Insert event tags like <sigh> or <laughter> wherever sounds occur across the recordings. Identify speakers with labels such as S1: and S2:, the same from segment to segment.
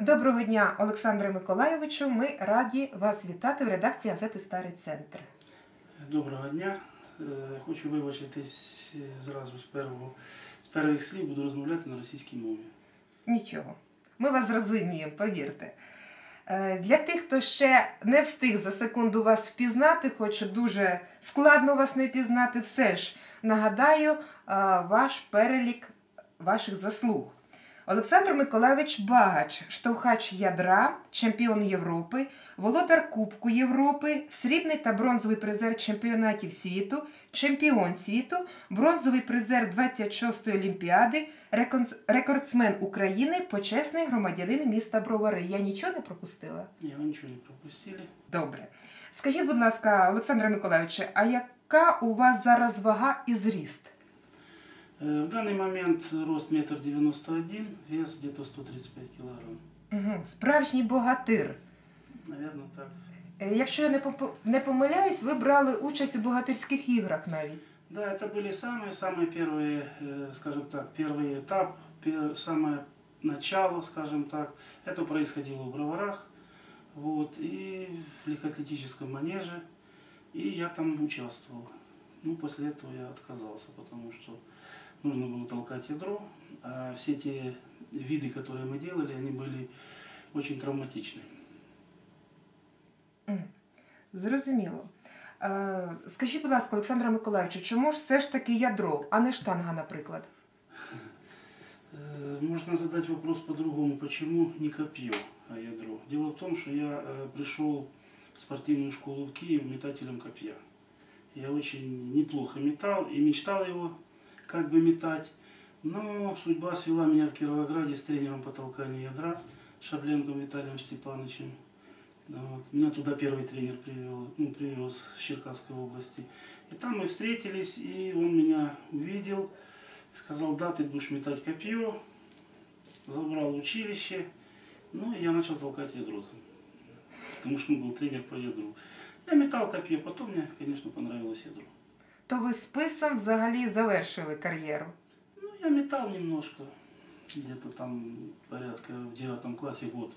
S1: Доброго дня, Олександре Миколайовичу. Ми раді вас вітати в редакції газети Старий Центр.
S2: Доброго дня. Е, Хочу вибачитись е, зразу з першого з перших слів, буду розмовляти на російській мові.
S1: Нічого. Ми вас зрозуміємо, повірте. Е, Для тих, хто ще не встиг за секунду вас впізнати, хоч дуже складно вас не впізнати, все ж нагадаю ваш перелік ваших заслуг. Олександр Миколайович Багач, штовхач ядра, чемпіон Європи, володар Кубку Європи, срібний та бронзовий призер чемпіонатів світу, чемпіон світу, бронзовий призер 26-ї Олімпіади, рекордсмен України, почесний громадянин міста Бровари. Я нічого не пропустила?
S2: Ні, ви нічого не пропустили.
S1: Добре. Скажіть, будь ласка, Олександре Миколайовичу, а яка у вас зараз вага і зріст?
S2: Е, В даний момент рост 1,91 м, вес где-то 135 кг.
S1: Угу. Справжній богатир.
S2: Наверное, так.
S1: Е, Якщо я не попо- не помиляюсь, ви брали участь у богатирських іграх навіть.
S2: Да, это были самые-самые первые, э, скажем так, первый этап, пер- самое начало, скажем так. Это происходило в Броварах, вот, и в легкоатлетическом манеже, и я там участвовал. Ну, после этого я отказался, потому что нужно было толкать ядро, а все те виды, которые мы делали, они были очень травматичны.
S1: Зрозуміло. Скажіть, будь ласка, Олександра Миколайовичу, чому ж все ж таки ядро, а не штанга, наприклад?
S2: Можно задать вопрос по-другому, почему не копье, а ядро. Дело в том, что я пришел в спортивную школу в Киев метателем копья. Я очень неплохо метал и мечтал его как бы метать. Но судьба свела меня в Кировограде с тренером по толканию ядра Шабленком Виталием Степановичем. Вот. Меня туда первый тренер привел, ну, привез с Черкасской области. И там мы встретились, и он меня увидел, сказал, да, ты будешь метать копье, забрал училище, ну и я начал толкать ядро, потому что он был тренер по ядру. Я метал копье, потом мне, конечно, понравилось ядро
S1: То ви списом взагалі завершили кар'єру.
S2: Ну, я метал немножко, где-то там порядка в девятом классе год.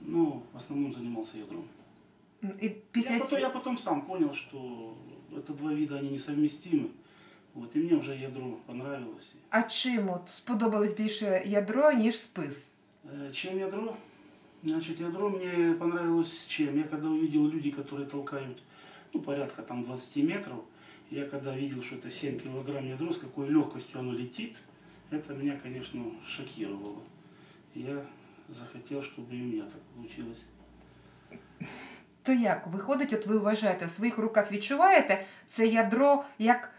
S2: Но в основном занимался ядром.
S1: М, І після
S2: Я потом,
S1: ці-
S2: я потом сам понял, что это два вида, они несовместимы. Вот, и мне уже ядро понравилось.
S1: А чим от сподобалось більше ядро, ніж спис?
S2: Э, Чем ядро? Значит, ядро мне понравилось чем? Я когда увидел люди, которые толкают, ну, порядка там 20 метров, я когда видел, что это 7 килограмм ядро, с какой легкостью оно летит, это меня, конечно, шокировало. Я захотел, чтобы и у меня так получилось.
S1: То як? Виходить, от ви вважаєте, в своїх руках відчуваєте це ядро як,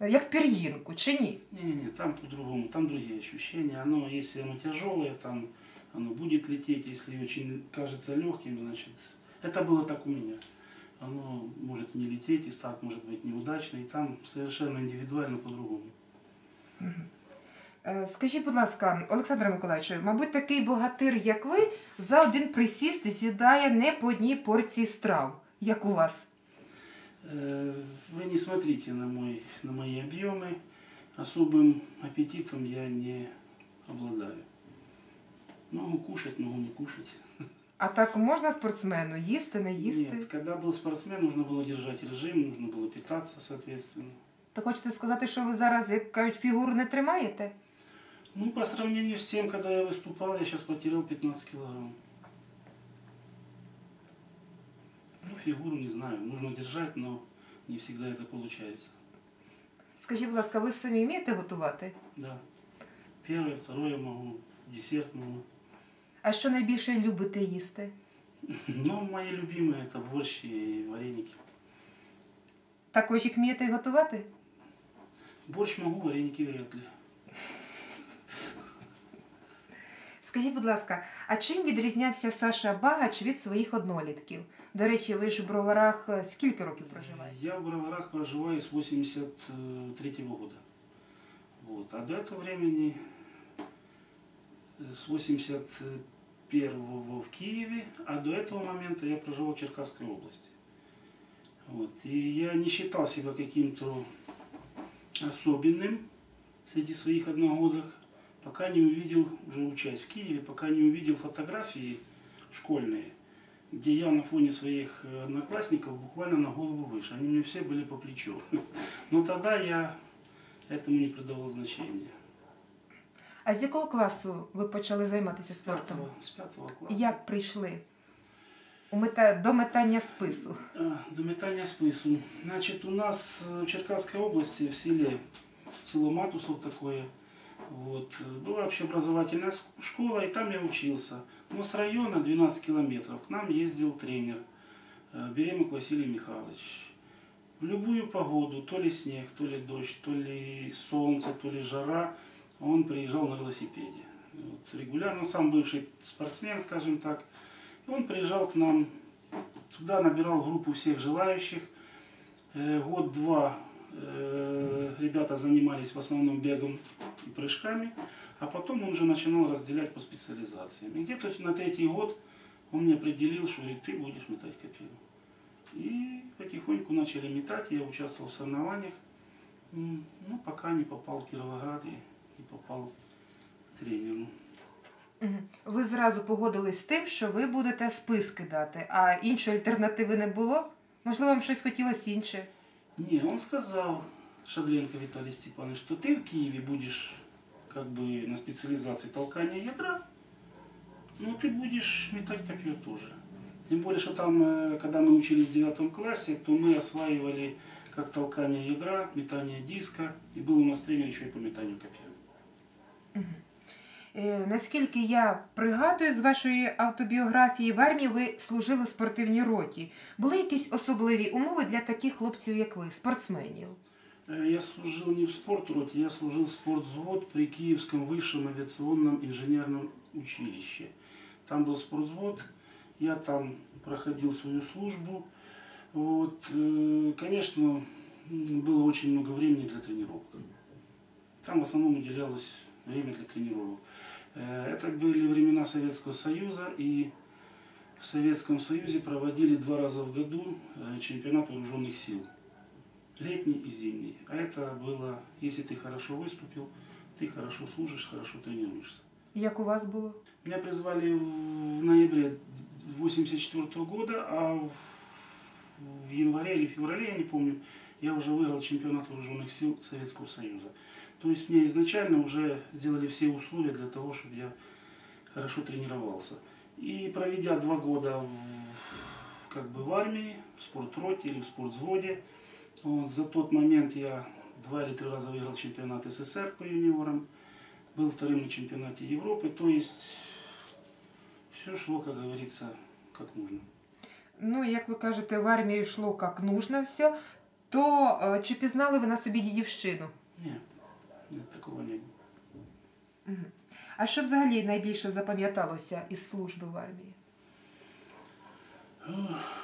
S1: як пір'їнку, чи ні?
S2: Не-не-не, там по-другому, там другие ощущения. Оно, если оно тяжелое, там оно будет лететь, если очень кажется легким, значит, это было так у меня. Оно может не лететь, и старт может быть неудачный, и там совершенно индивидуально по-другому.
S1: Е, Скажіть, будь ласка, Олександре Миколаївичу, мабуть, такий богатир, як ви, за один присіст з'їдає не по одній порції страв, як у вас.
S2: Э, Вы не смотрите на, мой, на мои объемы, особым аппетитом я не обладаю. Могу кушать, могу не кушать.
S1: А так можна спортсмену їсти, не їсти?
S2: Нет, когда был спортсмен, нужно было держать режим, нужно было питаться, соответственно.
S1: То хочете сказати, що ви зараз, як кажуть, фігуру не тримаєте?
S2: Ну, по сравнению с тем, когда я выступал, я сейчас потерял 15 килограмм. Ну, фигуру не знаю, нужно держать, но не всегда это получается.
S1: Скажіть, будь ласка, ви самі вмієте готувати?
S2: Да. Первое, второе могу, десерт могу.
S1: А що найбільше любите їсти? <laughs>
S2: Ну, мої любимі це борщ і вареники.
S1: Також їх вмієте готувати?
S2: Борщ можу, вареники вряд ли.
S1: Скажіть, будь ласка, а чим відрізнявся Саша Багач від своїх однолітків? До речі, ви ж в броварах скільки років проживаєте?
S2: Я в броварах проживаю з 83-го року. Вот. А до этого времени с 85 первого был в Киеве, а до этого момента я проживал в Черкасской области. Вот. И я не считал себя каким-то особенным среди своих одногодок, пока не увидел, уже учась в Киеве, пока не увидел фотографии школьные, где я на фоне своих одноклассников буквально на голову выше. Они мне все были по плечу. <laughs> Но тогда я этому не придавал значения.
S1: А з якого класу ви почали займатися спортом?
S2: с пятого класса.
S1: Як прийшли у мета... до метання спису?
S2: До метания спису. Значит, у нас в Черкасской области, в селе, село Матусов такое, вот, была общеобразовательная школа, и там я учился. Но с района 12 километров к нам ездил тренер Беремок Василий Михайлович. В любую погоду, то ли снег, то ли дождь, то ли солнце, то ли жара, он приезжал на велосипеде. Вот, регулярно, сам бывший спортсмен, скажем так, и он приезжал к нам Туда набирал группу всех желающих. Э, Год-два э, ребята занимались в основном бегом и прыжками, а потом он уже начинал разделять по специализациям. И где-то на третий год он мне определил, что говорит, ты будешь метать копье. И потихоньку начали метать, я участвовал в соревнованиях, ну, пока не попал в Кировоград и не попал к тренеру.
S1: Мгм. Ви зразу погодились з тим, що ви будете спис кидати, а іншої альтернативи не було? Можливо, вам щось хотілося інше?
S2: Не, он сказал, Шабленко Виталий Степанович, что ты в Киеве будешь как бы на специализации толкания ядра, но ты будешь метать копье тоже. Тем более, что там, э, когда мы учились в девятом классе, то мы осваивали как толкание ядра, метание диска, и был у нас тренер еще и по метанию копья.
S1: Е, наскільки я пригадую з вашої автобіографії, в армії ви служили в спортивній роті. Були якісь особливі умови для таких хлопців, як ви, спортсменів?
S2: Э, Я служил не в спортроте, я служил в спортвзвод при Киевском высшем авиационном инженерном училище. Там был спортвзвод, я там проходил свою службу. Вот, э, конечно, м, было очень много времени для тренировок. Там в основном уделялось время для тренировок. Э, Это были времена Советского Союза, и в Советском Союзе проводили два раза в году э, чемпионат вооруженных сил летний и зимний. А это было, если ты хорошо выступил, ты хорошо служишь, хорошо тренируешься.
S1: Як у вас було?
S2: Меня призвали в ноябре 84 года, а в, в январе или феврале, я не помню, я уже выиграл чемпионат вооруженных сил Советского Союза. То есть мне изначально уже сделали все условия для того, чтобы я хорошо тренировался. И проведя два года в, как бы в армии, в спортроте или в спортвзводе, вот, за тот момент я два или три раза выиграл чемпионат СССР по юниорам, был вторым на чемпионате Европы, то есть все шло, как говорится, как нужно.
S1: Ну, як ви кажете, в армії йшло як нужно все, то е, чи пізнали ви на собі дідівщину?
S2: Нет, нет, такого не было.
S1: Мгм. А що взагалі найбільше запам'яталося із служби в армії?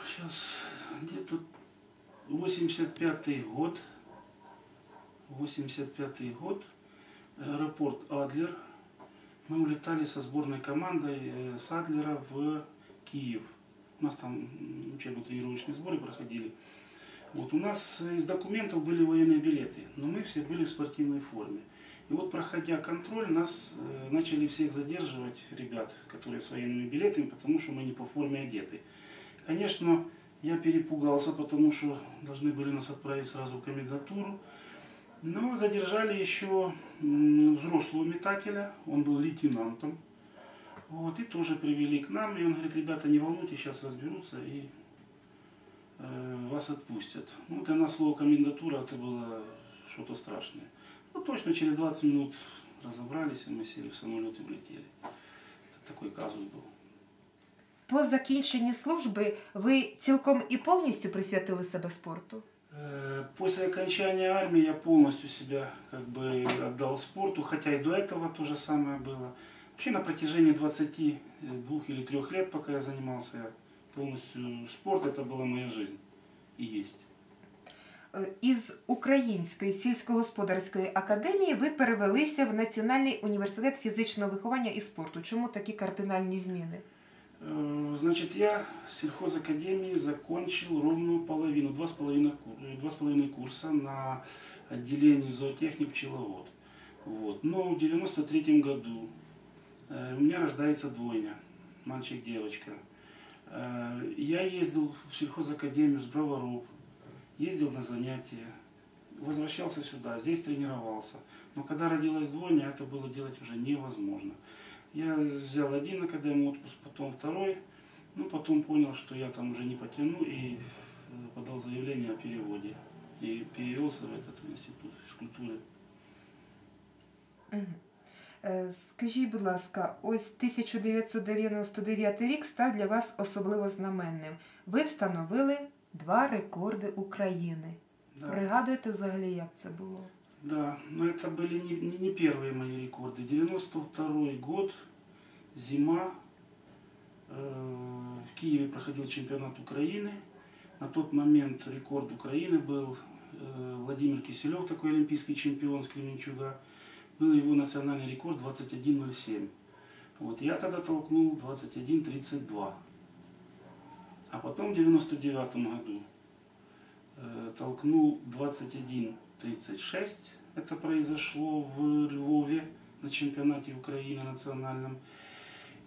S2: Сейчас где-то 85 год, 85 год, аэропорт Адлер. Мы улетали со сборной командой э, с Адлера в Киев. У нас там м, учебно-тренировочные сборы проходили. Вот у нас из документов были военные билеты, но мы все были в спортивной форме. И вот проходя контроль, нас э, начали всех задерживать, ребят, которые с военными билетами, потому что мы не по форме одеты. Конечно, я перепугался, потому что должны были нас отправить сразу в комендатуру. Но задержали еще взрослого метателя, он был лейтенантом. Вот, и тоже привели к нам, и он говорит, ребята, не волнуйтесь, сейчас разберутся и э, вас отпустят. Ну, для нас слово комендатура это было что-то страшное. Ну, точно через 20 минут разобрались, и мы сели в самолет и улетели. Это такой казус был.
S1: По закінченні служби ви цілком і повністю присвятили себе спорту?
S2: Э, После окончания армии я полностью себя как бы отдал спорту, хотя и до этого то же самое было. Вообще на протяжении 22 или 3 лет, пока я занимался полностью спорт, это была моя жизнь и есть.
S1: Е, Із Української сільськогосподарської академії ви перевелися в Національний університет фізичного виховання і спорту. Чому такі кардинальні зміни?
S2: Э, Значит, я в сельхозакадемии закончил ровную половину, два с половиной, ку- э, два с половиной курса на отделении зоотехник пчеловод. Вот. Но в 93 году э, у меня рождается двойня, мальчик-девочка. Э, я ездил в сельхозакадемию с Броваров, ездил на занятия, возвращался сюда, здесь тренировался. Но когда родилась двойня, это было делать уже невозможно. Я взял один академий отпуск, потом второй, ну потом понял, что я там уже не потяну и э, подал заявление о переводе. И перевелся в этот институт физкультуры.
S1: Мгм. Е, Скажіть, будь ласка, ось 1999 рік став для вас особливо знаменним. Ви встановили два рекорди України.
S2: Да.
S1: Пригадуєте взагалі, як це було?
S2: Да, но это были не, не, не первые мои рекорды. 92 год, зима. Э, в Киеве проходил чемпионат Украины. На тот момент рекорд Украины был э, Владимир Киселев, такой олимпийский чемпион с Кременчуга. Был его национальный рекорд 21.07. Вот я тогда толкнул 21.32. А потом в 99 году э, толкнул 21.36. Это произошло в Львове на чемпионате Украины национальном.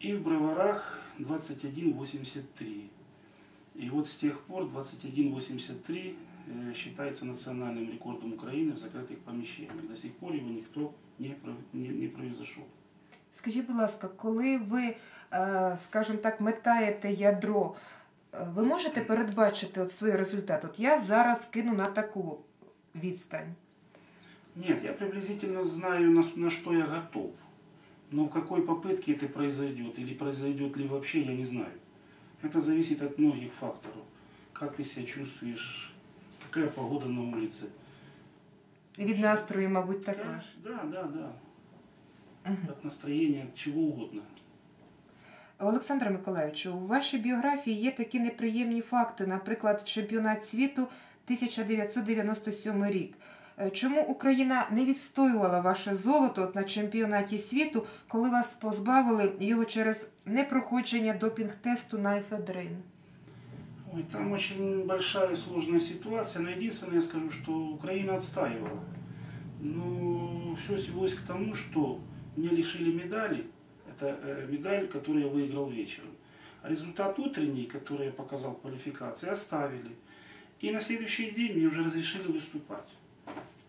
S2: И в Броварах 21.83. И вот с тех пор 21.83 э, считается национальным рекордом Украины в закрытых помещениях. До сих пор его никто не, про- не, не произошел.
S1: Скажіть, будь ласка, коли ви, е, скажімо так, метаєте ядро, е, ви можете передбачити от свій результат? От я зараз кину на таку відстань.
S2: Нет, я приблизительно знаю, на, с- на что я готов. Но в какой попытке это произойдет или произойдет ли вообще, я не знаю. Это зависит от многих факторов. Как ты себя чувствуешь, какая погода на улице.
S1: Від настрою, мабуть, також.
S2: Да, да.
S1: Мгм.
S2: От настроения, от чего угодно.
S1: Олександре Миколаївичу, у вашій біографії є такі неприємні факти, наприклад, чемпіонат світу 1997 рік. Е, Чому Україна не відстоювала ваше золото на чемпіонаті світу, коли вас позбавили його через непроходження допінг-тесту на ефедрин?
S2: Ой, там очень большая и сложная ситуация, но единственное я скажу, что Украина отстаивала. Но все свелось к тому, что мне лишили медали. Это э, медаль, которую я выиграл вечером. А результат утренний, который я показал в квалификации, оставили. И на следующий день мне уже разрешили выступать.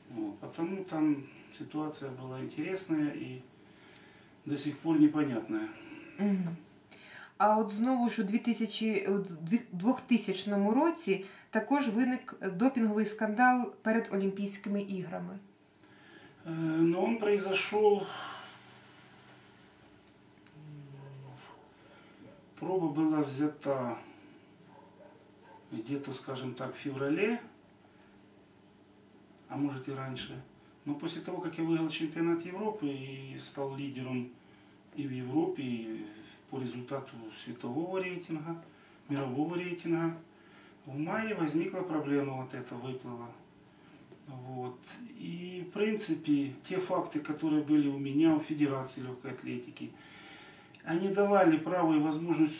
S2: Вот, потому там ситуация была интересная и до сих пор непонятная.
S1: Мгм. А от знову ж у 2000, у дві- 2000 році також виник допінговий скандал перед Олімпійськими іграми.
S2: Э, Но он произошел... Проба была взята где-то, скажем так, в феврале, а может и раньше. Но после того, как я выиграл чемпионат Европы и стал лидером и в Европе, и по результату светового рейтинга, мирового рейтинга, в мае возникла проблема вот эта, выплыла. Вот. И, в принципе, те факты, которые были у меня, у Федерации легкой атлетики, они давали право и возможность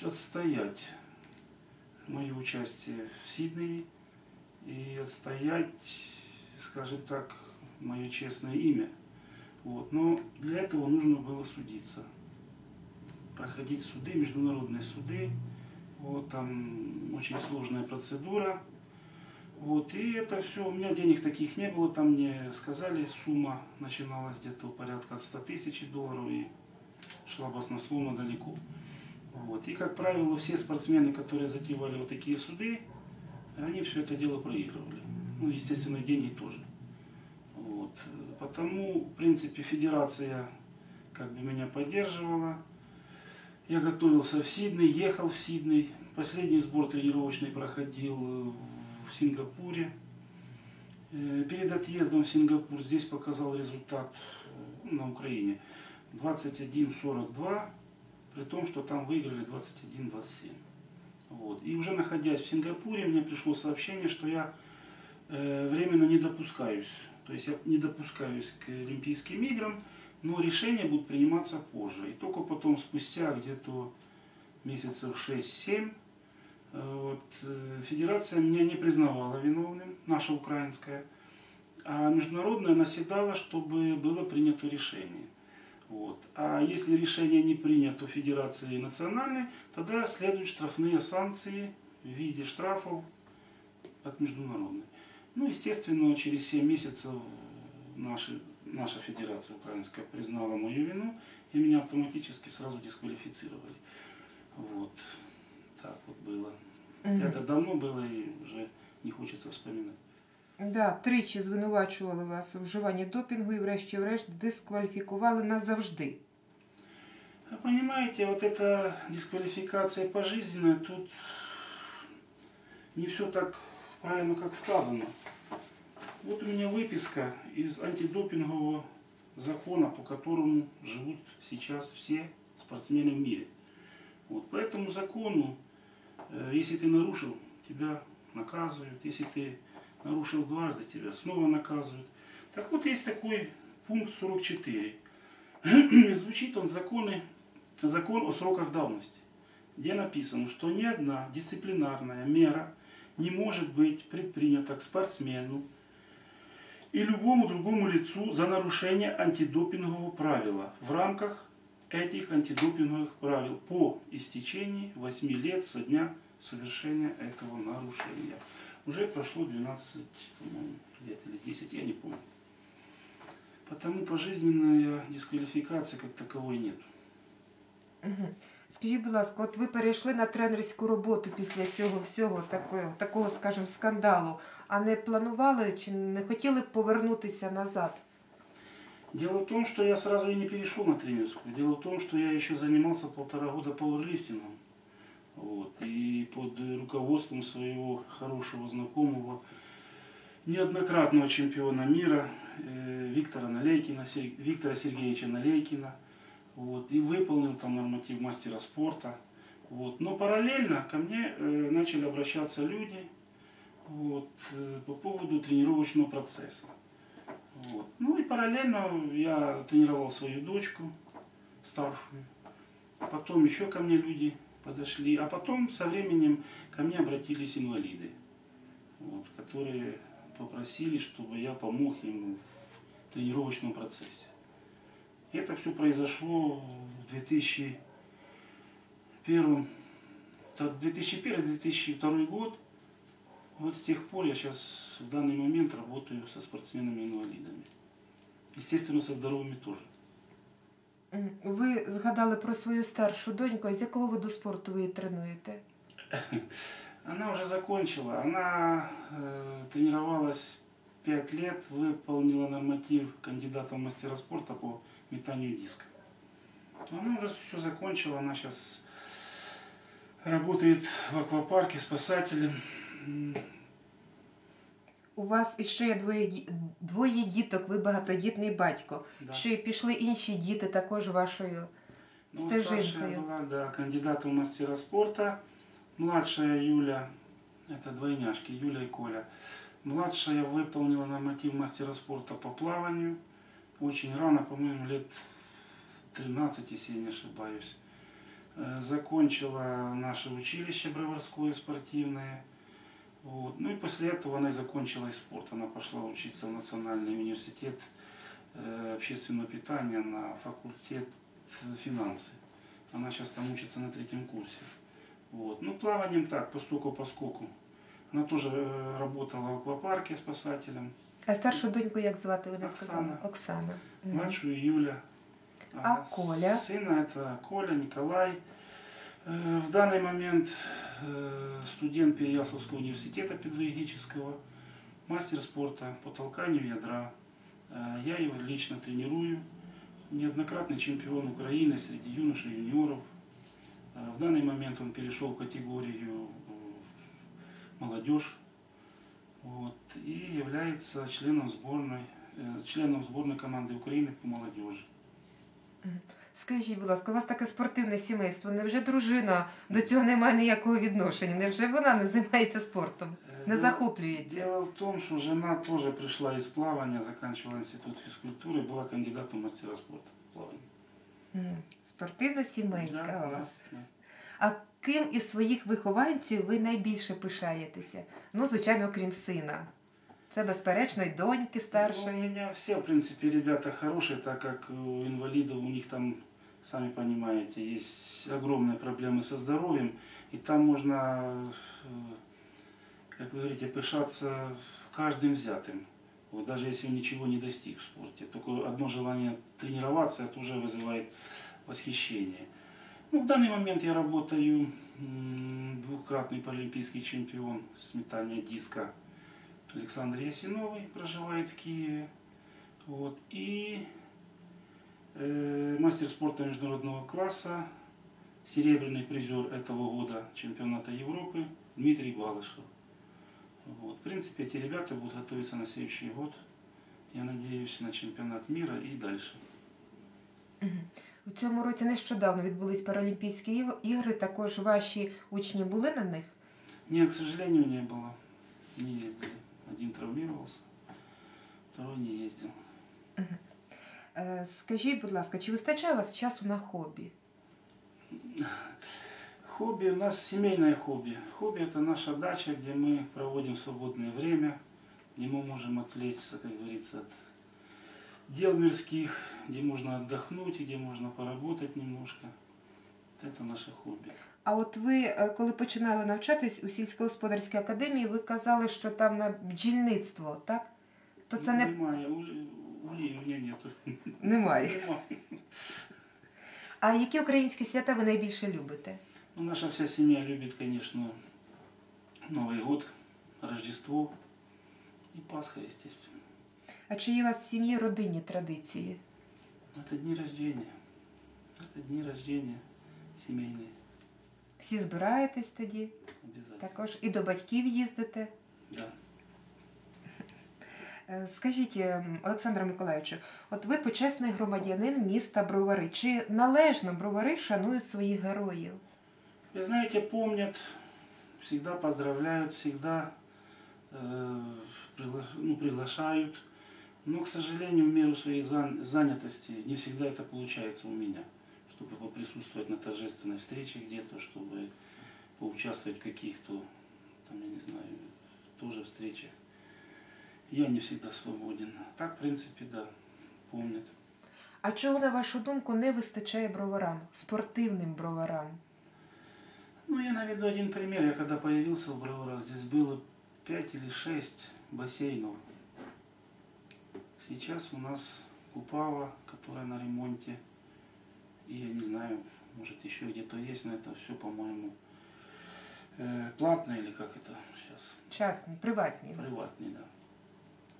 S2: отстоять мое участие в Сиднее и отстоять, скажем так, мое честное имя. Вот. Но для этого нужно было судиться. Проходить суды, международные суды. Вот там очень сложная процедура. Вот, и это все, у меня денег таких не было, там мне сказали, сумма начиналась где-то порядка от 100 тысяч долларов и шла баснословно далеко. Вот. И, как правило, все спортсмены, которые затевали вот такие суды, они все это дело проигрывали. Ну, естественно, деньги тоже. Вот. Потому, в принципе, федерация как бы меня поддерживала. Я готовился в Сидней, ехал в Сидней. Последний сбор тренировочный проходил э, в Сингапуре. Э, Перед отъездом в Сингапур здесь показал результат э, на Украине 21.42, при том, что там выиграли 21.27. Вот. И уже находясь в Сингапуре, мне пришло сообщение, что я временно не допускаюсь. То есть я не допускаюсь к Олимпийским играм, но решения будут приниматься позже. И только потом, спустя где-то месяцев 6-7, э, вот, э, федерация меня не признавала виновным, наша украинская. а международная наседала, чтобы было принято решение. Вот. А если решение не принято Федерации национальной, тогда следуют штрафные санкции в виде штрафов от международной. Ну, естественно, через 7 месяцев наши, наша Федерация Украинская признала мою вину, и меня автоматически сразу дисквалифицировали. Вот. Так вот было.
S1: Мгм.
S2: Это давно было и уже не хочется вспоминать.
S1: Да, тричі звинувачували вас у вживанні допінгу і врешті-решт дискваліфікували назавжди.
S2: А Понимаете, вот эта дисквалификация пожизненная, тут не все так правильно, как сказано. Вот у меня выписка из антидопингового закона, по которому живут сейчас все спортсмены в мире. Вот по этому закону, э, если ты нарушил, тебя наказывают. Если ты нарушил дважды, тебя снова наказывают. Так вот, есть такой пункт 44. <clears throat> Звучит он законы, закон о сроках давности, где написано, что ни одна дисциплинарная мера не может быть предпринята к спортсмену и любому другому лицу за нарушение антидопингового правила в рамках этих антидопинговых правил по истечении 8 лет со дня совершения этого нарушения. Уже прошло 12 по-моему, лет или 10, я не помню. Потому пожизненная дисквалификация как таковой нет.
S1: Мгм. Скажіть, будь ласка, от ви перейшли на тренерську роботу після цього всього такого, такого, скажімо, скандалу, а не планували чи не хотіли б повернутися назад?
S2: Дело в том, что я сразу и не перешел на тренерскую. Дело в том, что я еще занимался полтора года пауэрлифтингом. Вот, и под руководством своего хорошего знакомого, неоднократного чемпиона мира э, Виктора Налейкина, Сер- Виктора Сергеевича Налейкина. вот, и выполнил там норматив мастера спорта. Вот. Но параллельно ко мне э, начали обращаться люди вот, э, по поводу тренировочного процесса. Вот. Ну и параллельно я тренировал свою дочку старшую. Потом еще ко мне люди подошли. А потом со временем ко мне обратились инвалиды, вот, которые попросили, чтобы я помог им в тренировочном процессе. И это все произошло в 2001 2001-2002 год. Вот с тех пор я сейчас в данный момент работаю со спортсменами-инвалидами. Естественно, со здоровыми тоже.
S1: Мгм. Ви згадали про свою старшу доньку. А З якого виду спорту ви її тренуєте? <laughs>
S2: Она уже закончила. Она э, тренировалась 5 лет, выполнила норматив кандидата в мастера спорта по метанию диска. Она уже все закончила. Она сейчас работает в аквапарке спасателем. М,
S1: У вас іще є двоє, ді- двоє діток, ви багатодітний батько.
S2: да.
S1: Що і пішли інші діти також вашою.
S2: Ну,
S1: Стажинкою.
S2: старшая была, да, кандидат в мастера спорта. Младшая Юля, это двойняшки, Юля и Коля. Младшая выполнила норматив мастера спорта по плаванию. Очень рано, по-моему, лет 13, если я не ошибаюсь. Э, Закончила наше училище Броварское спортивное. Вот. Ну и после этого она и закончила и спорт. Она пошла учиться в Национальный университет э, общественного питания на факультет финансы. Она сейчас там учится на третьем курсе. Вот. Ну, плаванием так, постуку поскольку. Она тоже э, работала в аквапарке спасателем.
S1: А старшу доньку як звати? Ви не
S2: Оксана.
S1: сказали? Оксана. Мгм.
S2: Младшую Юля.
S1: А Коля?
S2: Сына это Коля, Николай. Э, В данный момент э, студент Переяславского университета педагогического, мастер спорта по толканию ядра. Э, Я его лично тренирую. Неоднократный чемпион Украины среди юношей и юниоров. В данный момент он перешел в категорию молодежь. Вот, и является членом сборной, э, членом сборной команды Украины по молодежи.
S1: Скажіть, будь ласка, у вас таке спортивне сімейство. Невже дружина до цього не має ніякого відношення? Невже вона не займається спортом?
S2: Э,
S1: Не
S2: дело-
S1: захоплюється?
S2: Дело в том, что жена тоже пришла из плавания, заканчивала институт физкультуры, была кандидатом в мастера спорта по плаванию.
S1: М, Спортивна сімейка
S2: Да,
S1: у
S2: да,
S1: вас.
S2: да.
S1: А ким із своїх вихованців ви найбільше пишаєтеся? Ну, звичайно, крім сина. Це безперечно і доньки
S2: Ну, у
S1: старшої.
S2: меня все, в принципе, ребята хорошие, так как у инвалидов у них там, сами понимаете, есть огромные проблемы со здоровьем, и там можно, э, как вы говорите, пышаться каждым взятым. Вот даже если он ничего не достиг в спорте. Только одно желание тренироваться, это уже вызывает восхищение. Ну, в данный момент я работаю двукратный паралимпийский чемпион с метания диска Александр Ясиновый, проживает в Киеве. Вот. И э, мастер спорта международного класса, серебряный призер этого года чемпионата Европы Дмитрий Балышев. Вот. В принципе, эти ребята будут готовиться на следующий год, я надеюсь, на чемпионат мира и дальше.
S1: У цьому році нещодавно відбулись Паралімпійські іг- ігри. Також ваші учні були на них.
S2: Нет, к сожалению, не было. Не ездили. Один травмировался, второй не ездил.
S1: Е, Скажіть, будь ласка, чи вистачає у вас часу на хобі?
S2: Хобби у нас семейное хобби. Хобби это наша дача, где мы проводим свободное время, где мы можем отвлечься, как говорится, от дел мирских, где можно отдохнуть, где можно поработать немножко. Это наше хобби.
S1: А от ви, е, коли починали навчатись у сільськогосподарській академії, ви казали, що там на бджільництво, так? То це не
S2: Немає, улі у мене нету.
S1: немає.
S2: Нема.
S1: А які українські свята ви найбільше любите?
S2: Ну, наша вся семья любит, конечно, Новый год, Рождество и Пасха, естественно.
S1: А чи є у вас в сім'ї родинні традиції?
S2: Это дни рождения. Это дни рождения семейные.
S1: Всі збираєтесь тоді,
S2: Обязательно.
S1: також і до батьків їздите.
S2: Да.
S1: Е, Скажіть, ем, Олександре Миколаївичу, от ви почесний громадянин міста Бровари. Чи належно бровари шанують своїх героїв?
S2: Вы знаете, помнят, всегда поздравляют, всегда э, пригла- ну, приглашают. Но, к сожалению, в меру своей зан- занятости не всегда это получается у меня. Чтобы поприсутствовать на торжественной встрече где-то, чтобы поучаствовать в каких-то, там, я не знаю, тоже встречах. Я не всегда свободен. Так, в принципе, да, помнят.
S1: А чого, на вашу думку, не вистачає броварам, спортивним броварам?
S2: Ну, я наведу один пример. Я когда появился в Броварах, здесь было 5 или 6 бассейнов. Сейчас у нас Купава, которая на ремонте. И я не знаю, может еще где-то есть, но это все, по-моему, э, платно или как это сейчас?
S1: Частні, приватні.
S2: Приватный, да.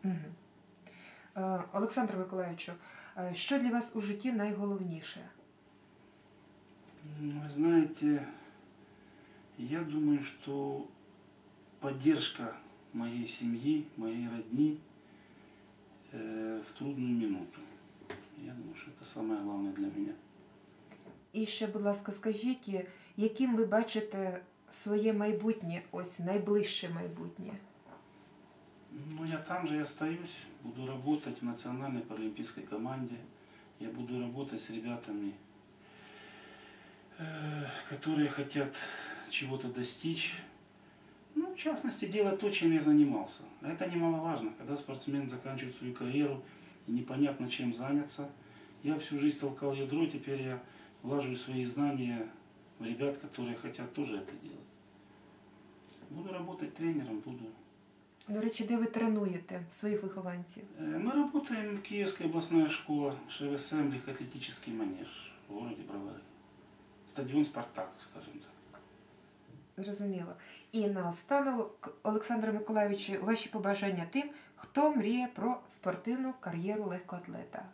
S1: Мгм. Е, Олександре Миколаївичу, е, що для вас у житті найголовніше?
S2: М, Вы знаете, я думаю, что поддержка моей семьи, моей родни э, в трудную минуту. Я думаю, что это самое главное для меня.
S1: І ще, будь ласка, скажіть, е, яким ви бачите своє майбутнє, ось найближче майбутнє?
S2: Ну, я там же и остаюсь, буду работать в национальной паралимпийской команде. Я буду работать с ребятами, э, которые хотят чего-то достичь. Ну, в частности, делать то, чем я занимался. А это немаловажно, когда спортсмен заканчивает свою карьеру и непонятно чем заняться. Я всю жизнь толкал ядро, теперь я влаживаю свои знания в ребят, которые хотят тоже это делать. Буду работать тренером, буду
S1: До речі, де ви тренуєте своїх вихованців?
S2: Э, Мы работаем Киевская областная школа ШВСМ легкоатлетический манеж в городе Бровары. Стадион Спартак, скажем так.
S1: Зрозуміло. І наостанок, Олександре Миколаївичу, ваші побажання тим, хто мріє про спортивну кар'єру легкоатлета.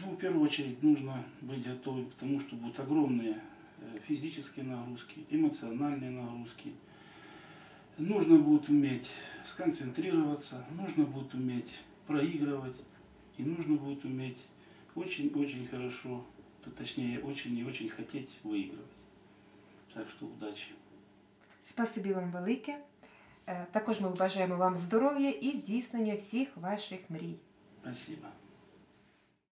S2: Ну, в первую очередь нужно быть готовым к тому, что будут огромные э, физические нагрузки, эмоциональные нагрузки. Нужно будет уметь сконцентрироваться, нужно будет уметь проигрывать, и нужно будет уметь очень-очень хорошо, то точнее очень и очень хотеть выигрывать. Так что удачи.
S1: Спасибі вам велике. Е, Також ми бажаємо вам здоров'я і здійснення всіх ваших мрій.
S2: Спасибо.